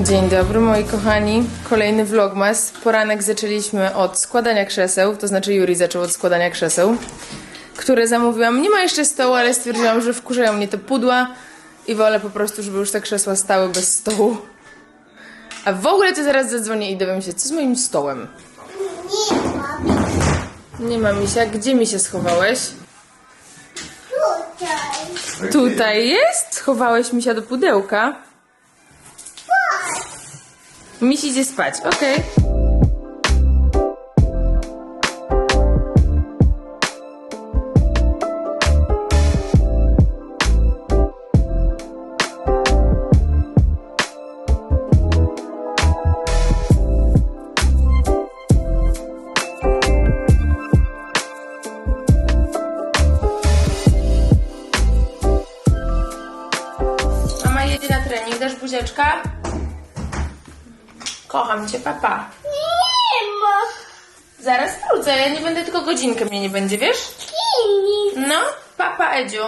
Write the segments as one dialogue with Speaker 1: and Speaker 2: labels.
Speaker 1: Dzień dobry moi kochani, kolejny vlogmas. Poranek zaczęliśmy od składania krzeseł, to znaczy Juri zaczął od składania krzeseł, które zamówiłam. Nie ma jeszcze stołu, ale stwierdziłam, że wkurzają mnie te pudła i wolę po prostu, żeby już te krzesła stały bez stołu. A w ogóle to zaraz zadzwonię i dowiem się, co z moim stołem. Nie ma misia. Gdzie mi się schowałeś? Tutaj jest? Schowałeś misia do pudełka? Miś idzie spać, okej. Mama godzinkę mnie nie będzie, wiesz? No, papa Edziu.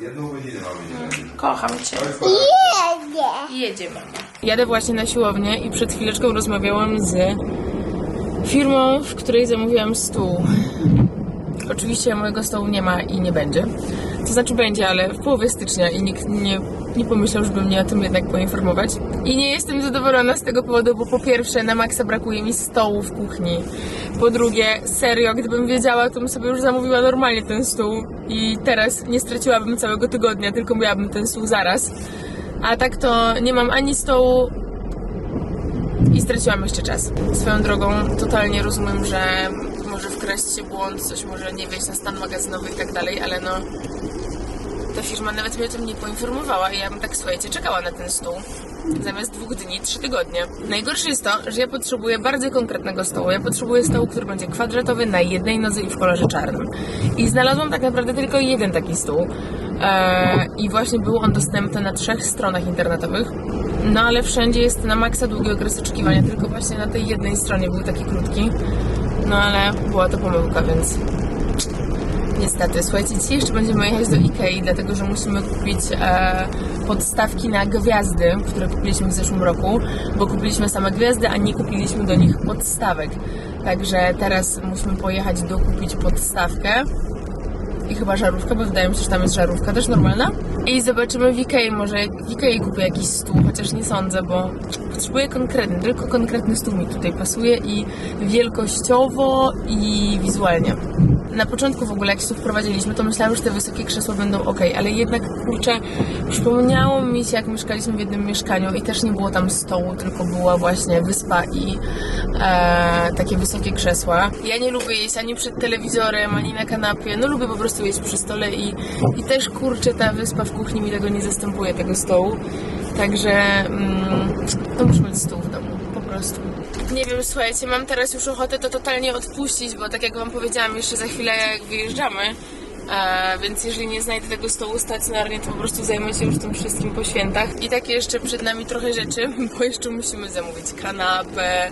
Speaker 2: Jedną godzinę mamy nie
Speaker 1: Kocham cię.
Speaker 3: Jedzie.
Speaker 1: Jedzie mama. Jadę właśnie na siłownię i przed chwileczką rozmawiałam z firmą, w której zamówiłam stół. Oczywiście mojego stołu nie ma i nie będzie. To znaczy będzie, ale w połowie stycznia i nikt nie, nie pomyślał, żeby mnie o tym jednak poinformować. I nie jestem zadowolona z tego powodu, bo po pierwsze na maksa brakuje mi stołu w kuchni. Po drugie, serio, gdybym wiedziała, to bym sobie już zamówiła normalnie ten stół i teraz nie straciłabym całego tygodnia, tylko miałabym ten stół zaraz. A tak to nie mam ani stołu, i straciłam jeszcze czas. Swoją drogą totalnie rozumiem, że może wkraść się błąd, coś może nie wejść na stan magazynowy i tak dalej, ale no ta firma nawet mnie o tym nie poinformowała i ja bym tak, słuchajcie, czekała na ten stół. Zamiast dwóch dni, trzy tygodnie. Najgorsze jest to, że ja potrzebuję bardzo konkretnego stołu. Ja potrzebuję stołu, który będzie kwadratowy, na jednej nodze i w kolorze czarnym. I znalazłam tak naprawdę tylko jeden taki stół. Eee, I właśnie był on dostępny na trzech stronach internetowych. No ale wszędzie jest na maksa długi okres oczekiwania, tylko właśnie na tej jednej stronie był taki krótki. No ale była to pomyłka, więc Niestety, słuchajcie, dzisiaj jeszcze będziemy jechać do Ikei, dlatego że musimy kupić e, podstawki na gwiazdy, które kupiliśmy w zeszłym roku, bo kupiliśmy same gwiazdy, a nie kupiliśmy do nich podstawek. Także teraz musimy pojechać dokupić podstawkę i chyba żarówkę, bo wydaje mi się, że tam jest żarówka też normalna. I zobaczymy w Ikei, może w Ikei kupię jakiś stół, chociaż nie sądzę, bo potrzebuję konkretny, tylko konkretny stół mi tutaj pasuje i wielkościowo i wizualnie. Na początku w ogóle jak się tu wprowadziliśmy, to myślałam, że te wysokie krzesła będą ok, ale jednak kurczę, przypomniało mi się jak mieszkaliśmy w jednym mieszkaniu i też nie było tam stołu, tylko była właśnie wyspa i e, takie wysokie krzesła. Ja nie lubię jeść ani przed telewizorem, ani na kanapie, no lubię po prostu jeść przy stole i, i też kurczę ta wyspa w kuchni mi tego nie zastępuje, tego stołu. Także mm, to muszę mieć stół w domu, po prostu. Nie wiem, słuchajcie, mam teraz już ochotę to totalnie odpuścić, bo tak jak wam powiedziałam, jeszcze za chwilę wyjeżdżamy, e, więc jeżeli nie znajdę tego stołu stacjonarnie, to po prostu zajmę się już tym wszystkim po świętach. I tak jeszcze przed nami trochę rzeczy, bo jeszcze musimy zamówić kanapę,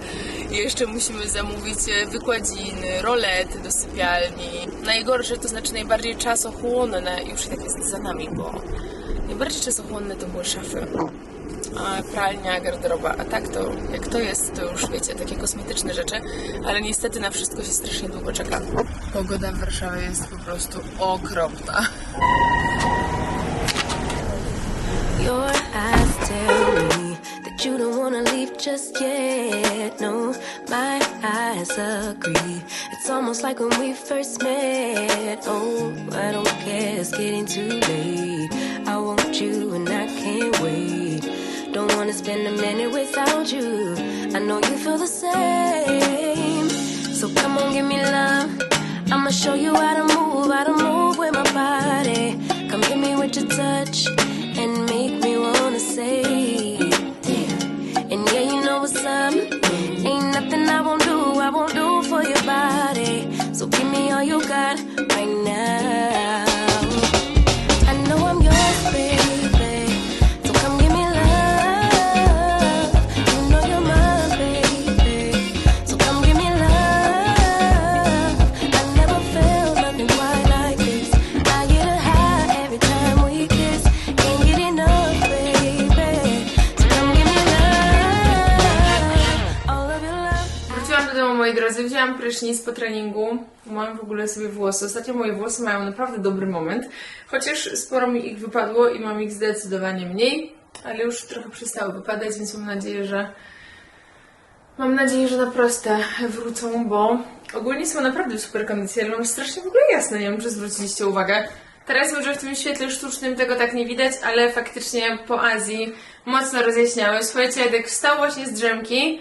Speaker 1: jeszcze musimy zamówić e, wykładziny, rolety do sypialni. Najgorsze, to znaczy najbardziej czasochłonne, już tak jest za nami, bo najbardziej czasochłonne to były szafy pralnia, garderoba, a tak to, jak to jest, to już wiecie, takie kosmetyczne rzeczy, ale niestety na wszystko się strasznie długo czeka. Pogoda w Warszawie jest po prostu okropna.
Speaker 4: Your eyes tell me that you don't wanna leave just yet. No, my eyes agree. It's almost like when we first met. Oh, I don't care, it's getting too late. Wanna spend a minute without you. I know you feel the same. So come on, give me love. I'ma show you how to move, how to move with my body. Come get me with your touch
Speaker 1: prysznic po treningu. Mam w ogóle sobie włosy. Ostatnio moje włosy mają naprawdę dobry moment. Chociaż sporo mi ich wypadło i mam ich zdecydowanie mniej. Ale już trochę przestały wypadać, więc mam nadzieję, że Mam nadzieję, że na proste wrócą, bo ogólnie są naprawdę w super kondycji, ale mam strasznie w ogóle jasne, nie wiem, czy zwróciliście uwagę. Teraz może w tym świetle sztucznym tego tak nie widać, ale faktycznie po Azji mocno rozjaśniały. Słuchajcie, jak wstał właśnie z drzemki,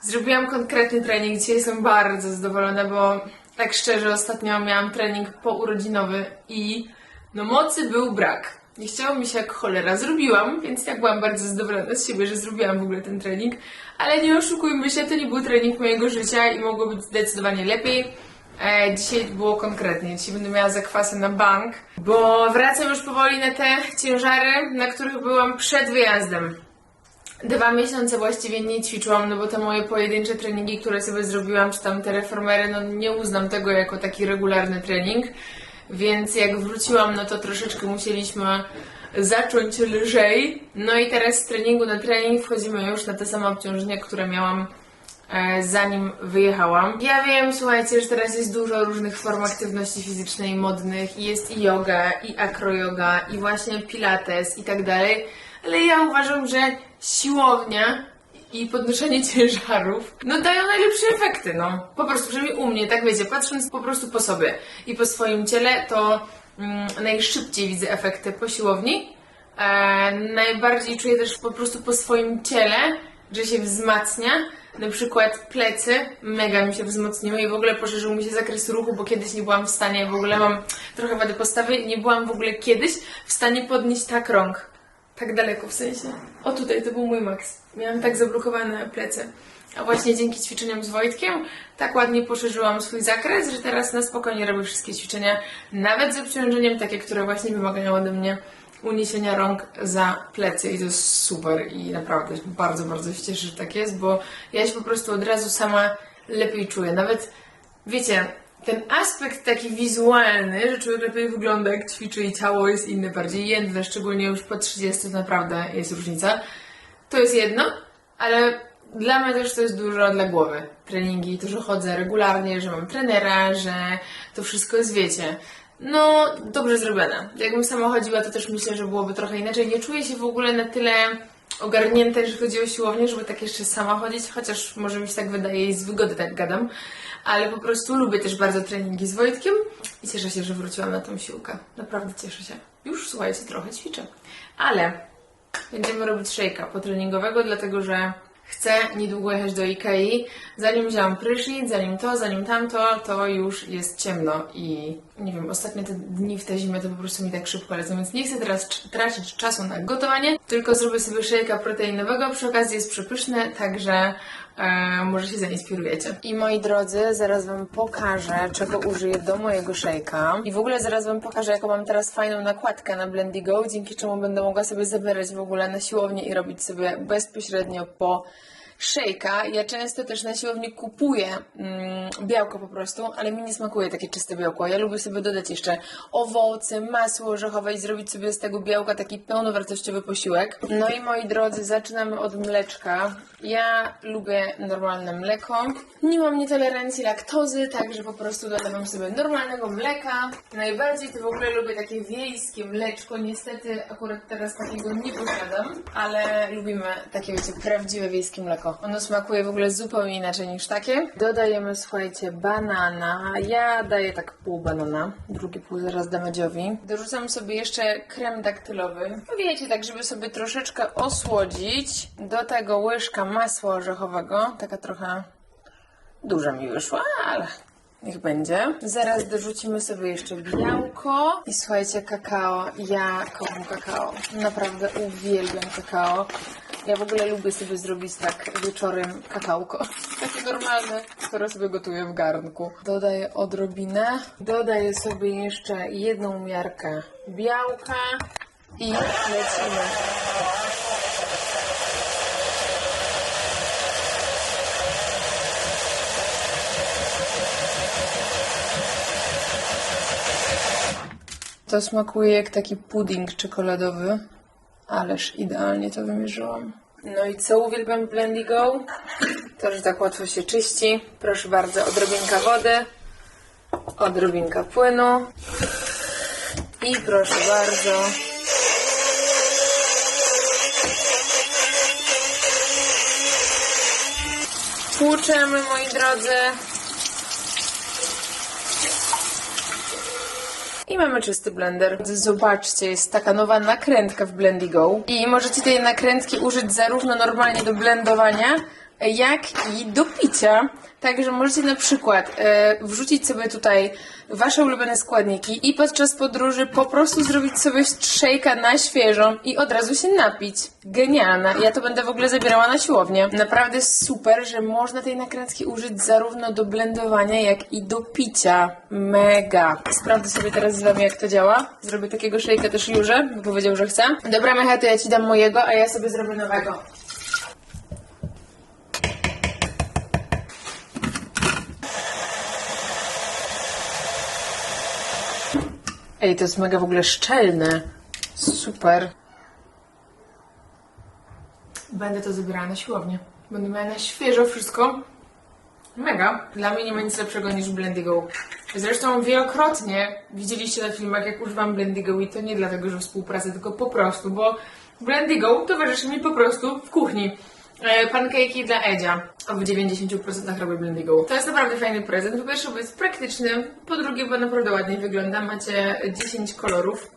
Speaker 1: zrobiłam konkretny trening. Dzisiaj jestem bardzo zadowolona, bo tak szczerze, ostatnio miałam trening pourodzinowy i no mocy był brak. Nie chciało mi się jak cholera. Zrobiłam, więc tak byłam bardzo zadowolona z siebie, że zrobiłam w ogóle ten trening. Ale nie oszukujmy się, to nie był trening mojego życia i mogło być zdecydowanie lepiej. E, dzisiaj było konkretnie. Dzisiaj będę miała zakwasy na bank, bo wracam już powoli na te ciężary, na których byłam przed wyjazdem. Dwa miesiące właściwie nie ćwiczyłam, no bo te moje pojedyncze treningi, które sobie zrobiłam, czy tam te reformery, no nie uznam tego jako taki regularny trening. Więc jak wróciłam, no to troszeczkę musieliśmy zacząć lżej. No i teraz z treningu na trening wchodzimy już na te same obciążenia, które miałam e, zanim wyjechałam. Ja wiem, słuchajcie, że teraz jest dużo różnych form aktywności fizycznej modnych i jest i yoga, i acroyoga, i właśnie pilates i tak dalej, ale ja uważam, że siłownia i podnoszenie ciężarów, no dają najlepsze efekty, no. Po prostu, przynajmniej u mnie, tak wiecie, patrząc po prostu po sobie i po swoim ciele, to mm, najszybciej widzę efekty po siłowni. E, najbardziej czuję też po prostu po swoim ciele, że się wzmacnia. Na przykład plecy mega mi się wzmocniły i w ogóle poszerzył mi się zakres ruchu, bo kiedyś nie byłam w stanie, w ogóle mam trochę wady postawy nie byłam w ogóle kiedyś w stanie podnieść tak rąk. Tak daleko w sensie. O tutaj, to był mój maks. Miałam tak zablokowane plecy. A właśnie dzięki ćwiczeniom z Wojtkiem tak ładnie poszerzyłam swój zakres, że teraz na spokojnie robię wszystkie ćwiczenia, nawet z obciążeniem takie, które właśnie wymagają ode mnie uniesienia rąk za plecy i to jest super i naprawdę bardzo, bardzo się cieszę, że tak jest, bo ja się po prostu od razu sama lepiej czuję. Nawet, wiecie, ten aspekt taki wizualny, że człowiek lepiej wygląda jak ćwiczy i ciało jest inne, bardziej jędrne, szczególnie już po 30 to naprawdę jest różnica. To jest jedno, ale dla mnie też to jest dużo dla głowy. Treningi, to, że chodzę regularnie, że mam trenera, że to wszystko jest, wiecie, no dobrze zrobione. Jakbym sama chodziła, to też myślę, że byłoby trochę inaczej. Nie czuję się w ogóle na tyle ogarnięta, jeżeli chodzi o siłownię, żeby tak jeszcze sama chodzić, chociaż może mi się tak wydaje i z wygody tak gadam, ale po prostu lubię też bardzo treningi z Wojtkiem i cieszę się, że wróciłam na tą siłkę. Naprawdę cieszę się. Już słuchajcie, trochę ćwiczę. Ale będziemy robić szejka potreningowego, dlatego że chcę niedługo jechać do Ikei. Zanim wzięłam prysznic, zanim to, zanim tamto, to już jest ciemno i nie wiem, ostatnie te dni w tę zimę to po prostu mi tak szybko lecą, więc nie chcę teraz tracić czasu na gotowanie, tylko zrobię sobie szejka proteinowego, przy okazji jest przepyszny, także e, może się zainspirujecie. I moi drodzy, zaraz Wam pokażę, czego użyję do mojego szejka. I w ogóle zaraz Wam pokażę, jaką mam teraz fajną nakładkę na Blendigo, dzięki czemu będę mogła sobie zabierać w ogóle na siłownię i robić sobie bezpośrednio po szejka. Ja często też na siłowni kupuję mm, białko po prostu, ale mi nie smakuje takie czyste białko. Ja lubię sobie dodać jeszcze owoce, masło orzechowe i zrobić sobie z tego białka taki pełnowartościowy posiłek. No i moi drodzy, zaczynamy od mleczka. Ja lubię normalne mleko. Nie mam nietolerancji laktozy, także po prostu dodawam sobie normalnego mleka. Najbardziej to w ogóle lubię takie wiejskie mleczko. Niestety akurat teraz takiego nie posiadam, ale lubimy takie, wiecie, prawdziwe wiejskie mleko. Ono smakuje w ogóle zupełnie inaczej niż takie. Dodajemy, słuchajcie, banana. Ja daję tak pół banana, drugi pół zaraz dam Edziowi. Dorzucam sobie jeszcze krem daktylowy. No wiecie, tak żeby sobie troszeczkę osłodzić. Do tego łyżka masła orzechowego, taka trochę duża mi wyszła, ale niech będzie. Zaraz dorzucimy sobie jeszcze białko i słuchajcie, kakao. Ja kocham kakao. Naprawdę uwielbiam kakao. Ja w ogóle lubię sobie zrobić tak wieczorem kakałko. Takie normalne, które sobie gotuję w garnku. Dodaję odrobinę. Dodaję sobie jeszcze jedną miarkę białka i lecimy. To smakuje jak taki pudding czekoladowy, ależ idealnie to wymierzyłam. No i co uwielbiam w Blendigo? To, że tak łatwo się czyści. Proszę bardzo, odrobinka wody, odrobinka płynu i proszę bardzo. Tłuczemy, moi drodzy. I mamy czysty blender. Zobaczcie, jest taka nowa nakrętka w Blendigo. I możecie tej nakrętki użyć zarówno normalnie do blendowania, jak i do picia. Także możecie na przykład e, wrzucić sobie tutaj wasze ulubione składniki i podczas podróży po prostu zrobić sobie szejka na świeżo i od razu się napić. Genialna. Ja to będę w ogóle zabierała na siłownię. Naprawdę super, że można tej nakrętki użyć zarówno do blendowania, jak i do picia. Mega. Sprawdzę sobie teraz z wami, jak to działa. Zrobię takiego szejka też Jurze, bo powiedział, że chce. Dobra, Mecha, to ja ci dam mojego, a ja sobie zrobię nowego. Ej, to jest mega w ogóle szczelne. Super. Będę to zabierała na siłownię. Będę miała na świeżo wszystko. Mega. Dla mnie nie ma nic lepszego niż Blendigo. Zresztą wielokrotnie widzieliście na filmach, jak używam Blendigo i to nie dlatego, że współpracę, tylko po prostu, bo Blendigo towarzyszy mi po prostu w kuchni. E, Pancake'i dla Edzia. W 90% robię Blendigo. To jest naprawdę fajny prezent. Po pierwsze, bo jest praktyczny. Po drugie, bo naprawdę ładnie wygląda. Macie 10 kolorów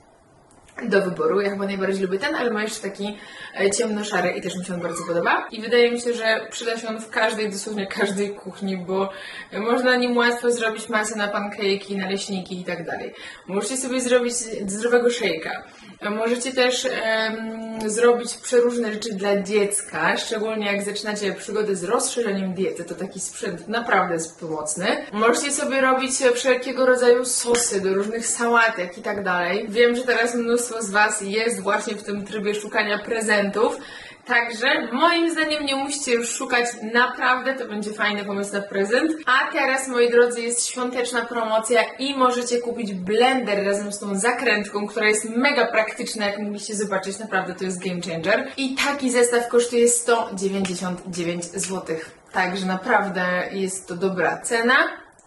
Speaker 1: do wyboru. Ja chyba najbardziej lubię ten, ale ma jeszcze taki e, ciemno-szary i też mi się on bardzo podoba. I wydaje mi się, że przyda się on w każdej, dosłownie każdej kuchni, bo można nim łatwo zrobić masę na pancake'i, naleśniki i tak dalej. Możecie sobie zrobić zdrowego szejka. Możecie też em, zrobić przeróżne rzeczy dla dziecka, szczególnie jak zaczynacie przygodę z rozszerzeniem diety, to taki sprzęt naprawdę jest pomocny. Możecie sobie robić wszelkiego rodzaju sosy do różnych sałatek i tak dalej. Wiem, że teraz mnóstwo z Was jest właśnie w tym trybie szukania prezentów. Także moim zdaniem nie musicie już szukać, naprawdę to będzie fajny pomysł na prezent. A teraz, moi drodzy, jest świąteczna promocja i możecie kupić blender razem z tą zakrętką, która jest mega praktyczna, jak mogliście zobaczyć, naprawdę to jest game changer. I taki zestaw kosztuje 199 zł. Także naprawdę jest to dobra cena.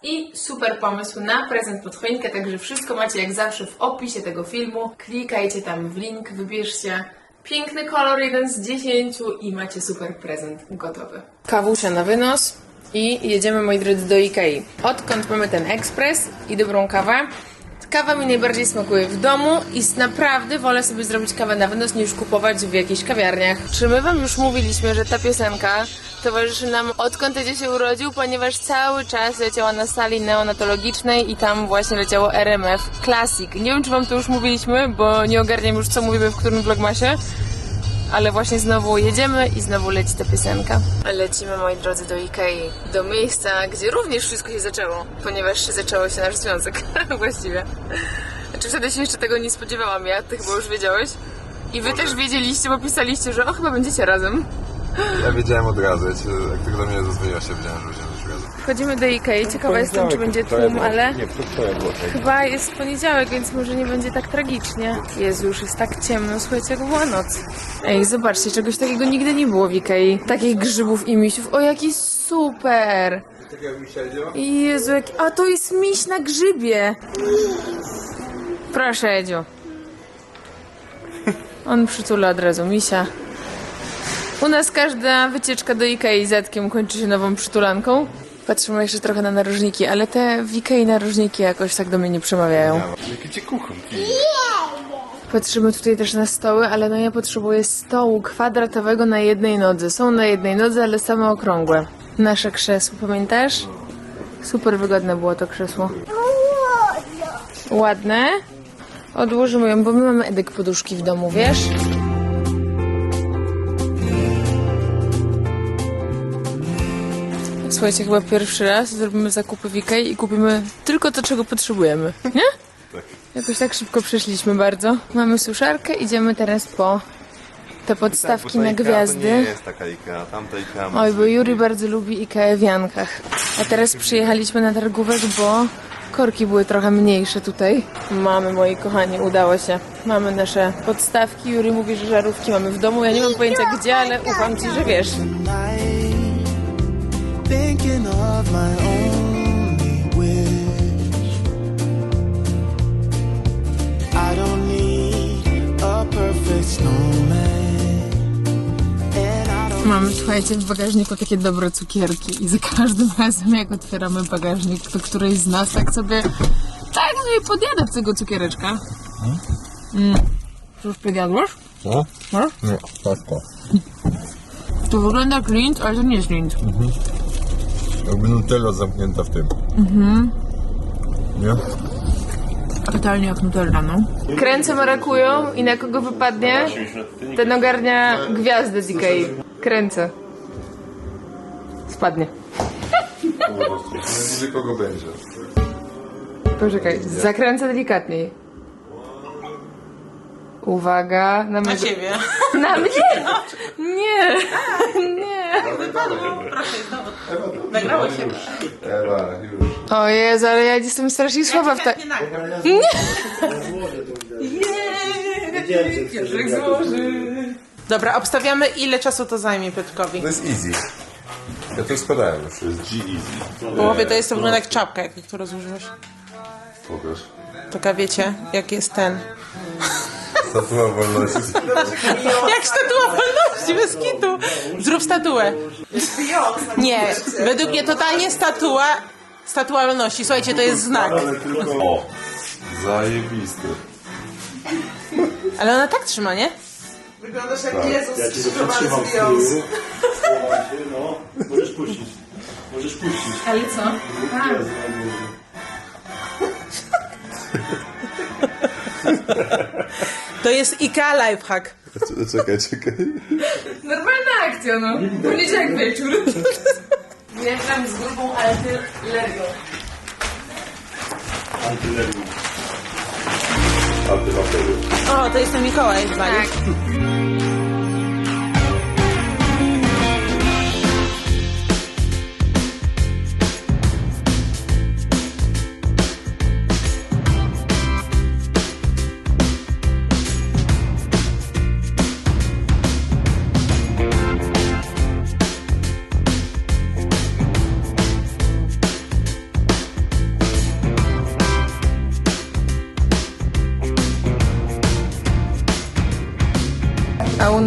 Speaker 1: I super pomysł na prezent pod choinkę, także wszystko macie jak zawsze w opisie tego filmu. Klikajcie tam w link, wybierzcie piękny kolor, jeden z dziesięciu i macie super prezent gotowy. Kawusia na wynos i jedziemy moi drodzy do Ikei. Odkąd mamy ten ekspres i dobrą kawę, Kawa mi najbardziej smakuje w domu i naprawdę wolę sobie zrobić kawę na wynos niż kupować w jakichś kawiarniach. Czy my wam już mówiliśmy, że ta piosenka towarzyszy nam odkąd Edzio się urodził, ponieważ cały czas leciała na sali neonatologicznej i tam właśnie leciało RMF Classic. Nie wiem, czy wam to już mówiliśmy, bo nie ogarniam już, co mówimy w którym vlogmasie. Ale właśnie znowu jedziemy i znowu leci ta piosenka. Lecimy, moi drodzy, do Ikei. Do miejsca, gdzie również wszystko się zaczęło, ponieważ zaczęło się nasz związek. Właściwie. Znaczy wtedy się jeszcze tego nie spodziewałam ja, ty chyba już wiedziałeś. I wy też wiedzieliście, bo pisaliście, że o, chyba będziecie razem.
Speaker 2: Ja wiedziałem od razu, jak, się- jak tylko do mnie zadzwoniła się, wiedziałem, że będziemy już razem.
Speaker 1: Wchodzimy do Ikei, ciekawa jestem, czy będzie tłum, ale
Speaker 2: Nie, wczoraj było tak.
Speaker 1: chyba jest poniedziałek, więc może nie będzie tak tragicznie. Jezu, już jest tak ciemno, słuchajcie, jak była noc. Ej, zobaczcie, czegoś takiego nigdy nie było w Ikei. Takich grzybów i misiów. O, jaki super!
Speaker 2: Tak jak mi siedział?
Speaker 1: Jezu, jak... A to jest miś na grzybie! Proszę, Edziu. On przytula od razu misia. U nas każda wycieczka do Ikei z Edkiem kończy się nową przytulanką. Patrzymy jeszcze trochę na narożniki, ale te w Ikei narożniki jakoś tak do mnie nie przemawiają.
Speaker 2: Jakie cię kuchenki.
Speaker 1: Patrzymy tutaj też na stoły, ale no ja potrzebuję stołu kwadratowego na jednej nodze. Są na jednej nodze, ale same okrągłe. Nasze krzesło, pamiętasz? Super wygodne było to krzesło. Ładne? Odłożymy ją, bo my mamy Edek poduszki w domu, wiesz? Słuchajcie, chyba pierwszy raz zrobimy zakupy w Ikei i kupimy tylko to, czego potrzebujemy, nie? Jakoś tak szybko przeszliśmy bardzo. Mamy suszarkę, idziemy teraz po te podstawki na
Speaker 2: To nie
Speaker 1: gwiazdy.
Speaker 2: jest taka Ikea, tamta Ikea ma
Speaker 1: Oj, bo Juri bardzo lubi Ikea w Jankach. A teraz przyjechaliśmy na targówek, bo korki były trochę mniejsze tutaj. Mamy, moi kochani, udało się. Mamy nasze podstawki. Juri mówi, że żarówki mamy w domu. Ja nie mam pojęcia gdzie, ale ufam ci, że wiesz.
Speaker 5: Of my only wish. I don't need a perfect snowman.
Speaker 1: Mamy, słuchajcie, w bagażniku takie dobre cukierki i za każdym razem jak otwieramy bagażnik, to któryś z nas tak sobie, tak sobie podjada tego cukiereczka. Mm. Co już podjadłeś?
Speaker 2: Co?
Speaker 1: No?
Speaker 2: Nie, tak to.
Speaker 1: To wygląda jak lint, ale to nie jest lint.
Speaker 2: Jakby Nutella zamknięta w tym. Mhm. Nie?
Speaker 1: Totalnie jak Nutella, no. Kręcę marakują i na kogo wypadnie, ten ogarnia gwiazdę z Ikei. Kręcę. Spadnie.
Speaker 2: Nie kogo będzie.
Speaker 1: Poczekaj, zakręcę delikatniej. Uwaga, na,
Speaker 6: Na ciebie.
Speaker 1: Na mnie! Nie! Nie!
Speaker 6: Nagrało się.
Speaker 2: Ewa, już.
Speaker 1: O Jezu, ale ja jestem strasznie słaba w tak.
Speaker 6: Nie nagram. Dobra, obstawiamy ile czasu to zajmie Piotrkowi.
Speaker 2: To jest easy. Ja to składałem już. To jest G-Easy.
Speaker 6: W połowie to jest to wygląda jak czapka, jak tu rozłożyłeś.
Speaker 2: Pokaż.
Speaker 6: Taka wiecie, jak jest ten.
Speaker 2: Statua wolności.
Speaker 6: Jak statua wolności bez kitu. Zrób statuę. Nie, według mnie totalnie statua. Statua wolności. Słuchajcie, to jest znak.
Speaker 2: O! Zajebisty.
Speaker 6: Ale ona tak trzyma, nie?
Speaker 7: Wyglądasz jak Jezus skrzyżowany z Beyoncé.
Speaker 8: No, możesz puścić. Możesz puścić.
Speaker 1: Ale co?
Speaker 6: To jest IKEA Lifehack.
Speaker 2: Czekaj, czekaj.
Speaker 1: Normalna akcja, no. Poniedziałek wieczór. Wjeżdżam z grubą artylerią.
Speaker 8: Antylerium.
Speaker 2: Antybaktery.
Speaker 6: O, to jest ten Mikołaj.
Speaker 1: Tak.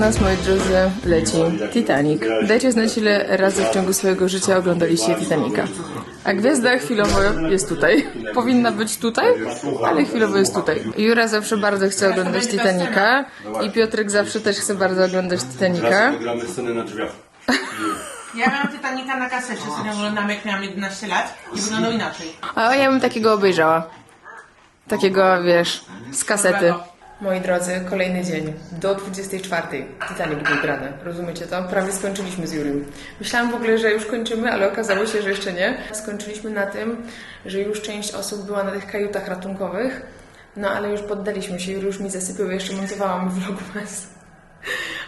Speaker 1: Nas, moi drodzy, leci Titanic. Dajcie znać, ile razy w ciągu swojego życia oglądaliście Titanica. A gwiazda chwilowo jest tutaj. Powinna być tutaj, ale chwilowo jest tutaj. Jura zawsze bardzo chce oglądać Titanica i Piotrek zawsze też chce bardzo oglądać Titanica.
Speaker 8: Gramy scenę na drzwiach.
Speaker 6: Ja miałam Titanica na kasecie, sobie oglądam jak miałam 11 lat i wyglądał inaczej.
Speaker 1: A ja bym takiego obejrzała. Takiego, wiesz, z kasety. Moi drodzy, kolejny dzień. Do 24. Titanic był grany. Rozumiecie to? Prawie skończyliśmy z Jurim. Myślałam w ogóle, że już kończymy, ale okazało się, że jeszcze nie. Skończyliśmy na tym, że już część osób była na tych kajutach ratunkowych. No ale już poddaliśmy się. Juri już mi zasypiał, jeszcze montowałam vlogmas.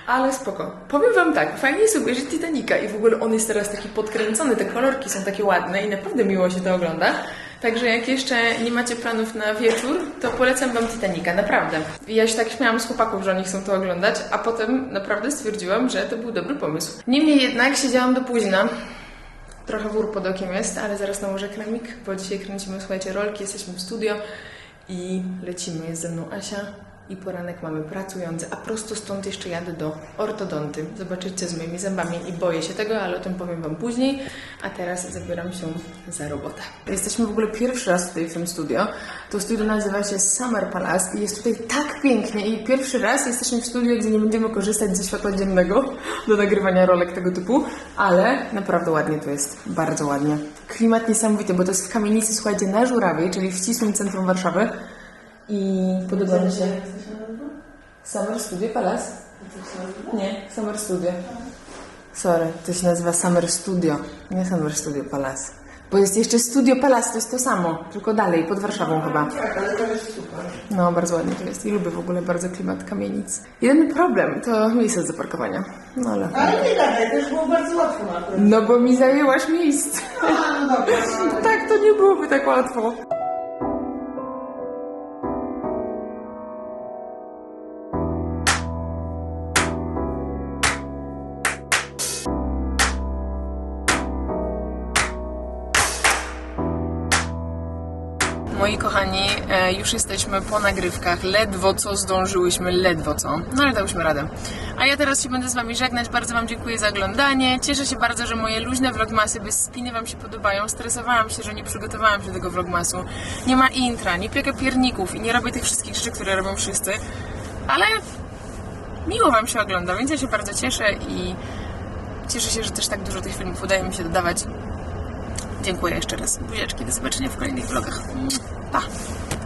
Speaker 1: Ale spoko. Powiem wam tak, fajnie jest obejrzeć Titanica i w ogóle on jest teraz taki podkręcony, te kolorki są takie ładne i naprawdę miło się to ogląda. Także jak jeszcze nie macie planów na wieczór, to polecam wam Titanica, naprawdę. Ja się tak śmiałam z chłopaków, że oni chcą to oglądać, a potem naprawdę stwierdziłam, że to był dobry pomysł. Niemniej jednak siedziałam do późna. Trochę wór pod okiem jest, ale zaraz nałożę kremik, bo dzisiaj kręcimy, słuchajcie, rolki, jesteśmy w studio i lecimy. Jest ze mną Asia i poranek mamy pracujący, a prosto stąd jeszcze jadę do ortodonty. Zobaczycie z moimi zębami i boję się tego, ale o tym powiem Wam później. A teraz zabieram się za robotę. Jesteśmy w ogóle pierwszy raz tutaj w tym studio. To studio nazywa się Summer Palace i jest tutaj tak pięknie i pierwszy raz jesteśmy w studio, gdzie nie będziemy korzystać ze światła dziennego do nagrywania rolek tego typu, ale naprawdę ładnie to jest, bardzo ładnie. Klimat niesamowity, bo to jest w kamienicy, słuchajcie, na Żurawej, czyli w ścisłym centrum Warszawy. I podoba mi się. Summer Studio Palace? Nie, Summer Studio. Sorry, to się nazywa Summer Studio, nie Summer Studio Palace. Bo jest jeszcze Studio Palace, to jest to samo, tylko dalej, pod Warszawą chyba.
Speaker 7: Tak, ale to jest super.
Speaker 1: No, bardzo ładnie to jest i lubię w ogóle bardzo klimat kamienic. Jedyny problem to miejsce do zaparkowania. No ale...
Speaker 7: Ale nie gadaj, to już było bardzo łatwo na.
Speaker 1: No bo mi zajęłaś miejsce.
Speaker 7: A, no dobra. no.
Speaker 1: Tak, to nie byłoby tak łatwo. Moi kochani, e, już jesteśmy po nagrywkach. Ledwo co zdążyłyśmy, ledwo co. No ale dałyśmy radę. A ja teraz się będę z Wami żegnać. Bardzo Wam dziękuję za oglądanie. Cieszę się bardzo, że moje luźne vlogmasy bez spiny Wam się podobają. Stresowałam się, że nie przygotowałam się do tego vlogmasu. Nie ma intra, nie piekę pierników i nie robię tych wszystkich rzeczy, które robią wszyscy. Ale miło Wam się ogląda, więc ja się bardzo cieszę i cieszę się, że też tak dużo tych filmów udaje mi się dodawać. Dziękuję jeszcze raz. Buziaczki, do zobaczenia w kolejnych vlogach. 爸